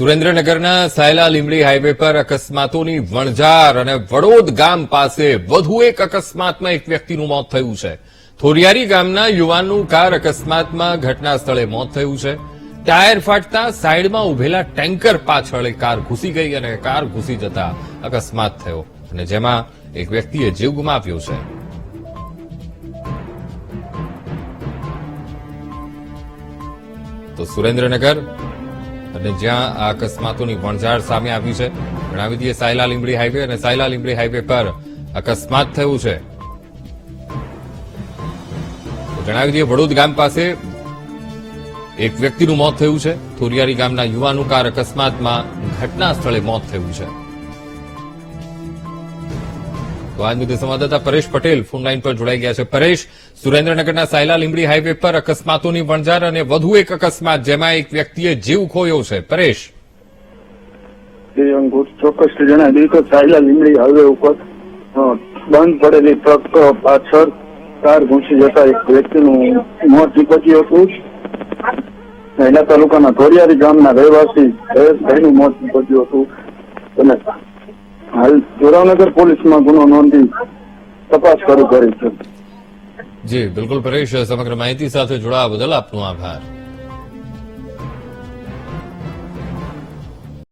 સુરેન્દ્રનગરના સાયલા લીમડી હાઈવે પર અકસ્માતોની વણઝાર અને વડોદ ગામ પાસે વધુ એક અકસ્માતમાં એક વ્યક્તિનું મોત થયું છે. થોરિયારી ગામના યુવાનનું કાર અકસ્માતમાં ઘટના સ્થળે મોત થયું છે. ટાયર ફાટતા સાઈડમાં ઉભેલા ટેન્કર પાછળ એક કાર ઘૂસી ગઈ અને કાર ઘૂસી જતા અકસ્માત થયો અને જેમાં એક વ્યક્તિએ જીવ ગુમાવ્યો છે. તો સુરેન્દ્રનગર અને જ્યાં આ અકસ્માતોની વણઝાર સામે આવી છે. જણાવી દઈએ સાયલા લીંબડી હાઈવે અને સાયલા લીંબડી હાઈવે પર અકસ્માત થયું છે. જણાવી દઈએ વડોદ ગામ પાસે એક વ્યક્તિનું મોત થયું છે. થોરિયારી ગામના યુવાનું કાર અકસ્માતમાં ઘટના સ્થળે મોત થયું છે. તો આજ પરેશ પટેલ ફોનલાઈન પર જોડાઈ ગયા છે. પરેશ, સુરેન્દ્રનગરના સાયલા લીંબડી હાઈવે પર અકસ્માતોની વણઝાર અને વધુ એક અકસ્માત જેમાં એક વ્યક્તિએ જીવ ખોયો છે. પરેશ. ચોક્કસ જણાવી કે સાયલા લીમડી હાઈવે ઉપર બંધ પડેલી ટ્રક પાછળ કાર ઘૂસી જતા એક વ્યક્તિનું મોત નીપજ્યું હતું. એના તાલુકાના ધોરિયારી ગામના રહેવાસી જયેશભાઈનું મોત નીપજ્યું હતું. હાલ જોરાવનગર પોલીસમાં ગુનો નોંધી તપાસ શરૂ કરી છે. જી, બિલકુલ પરેશ, સમગ્ર માહિતી સાથે જોડાવા બદલ આપનો આભાર.